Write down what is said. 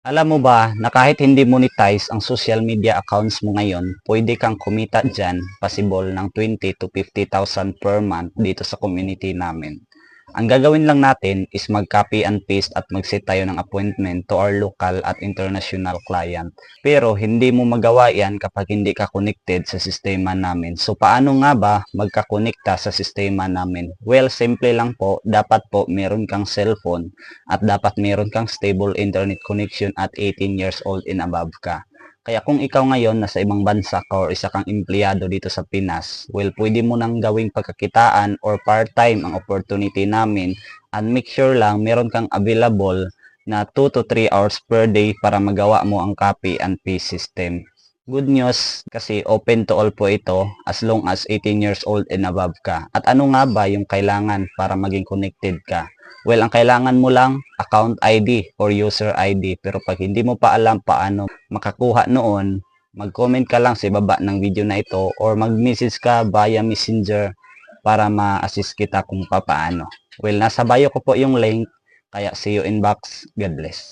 Alam mo ba na kahit hindi monetize ang social media accounts mo ngayon, pwede kang kumita dyan, possible ng 20 to 50,000 per month dito sa community namin. Ang gagawin lang natin is mag-copy and paste at mag-set tayo ng appointment to our local at international client. Pero hindi mo magawa yan kapag hindi ka connected sa sistema namin. So paano nga ba magkakonekta sa sistema namin? Well, simple lang po. Dapat po meron kang cellphone at dapat meron kang stable internet connection at 18 years old and above ka. Kaya kung ikaw ngayon nasa ibang bansa ka or isa kang empleyado dito sa Pinas, well, pwede mo nang gawing pagkakitaan or part-time ang opportunity namin and make sure lang meron kang available na 2 to 3 hours per day para magawa mo ang copy and paste system. Good news kasi open to all po ito as long as 18 years old and above ka. At ano nga ba yung kailangan para maging connected ka? Well, ang kailangan mo lang account ID or user ID. Pero pag hindi mo pa alam paano makakuha noon, mag-comment ka lang sa baba ng video na ito or mag-message ka via messenger para ma-assist kita kung papaano. Well, nasa bio ko po yung link. Kaya see you in box. God bless.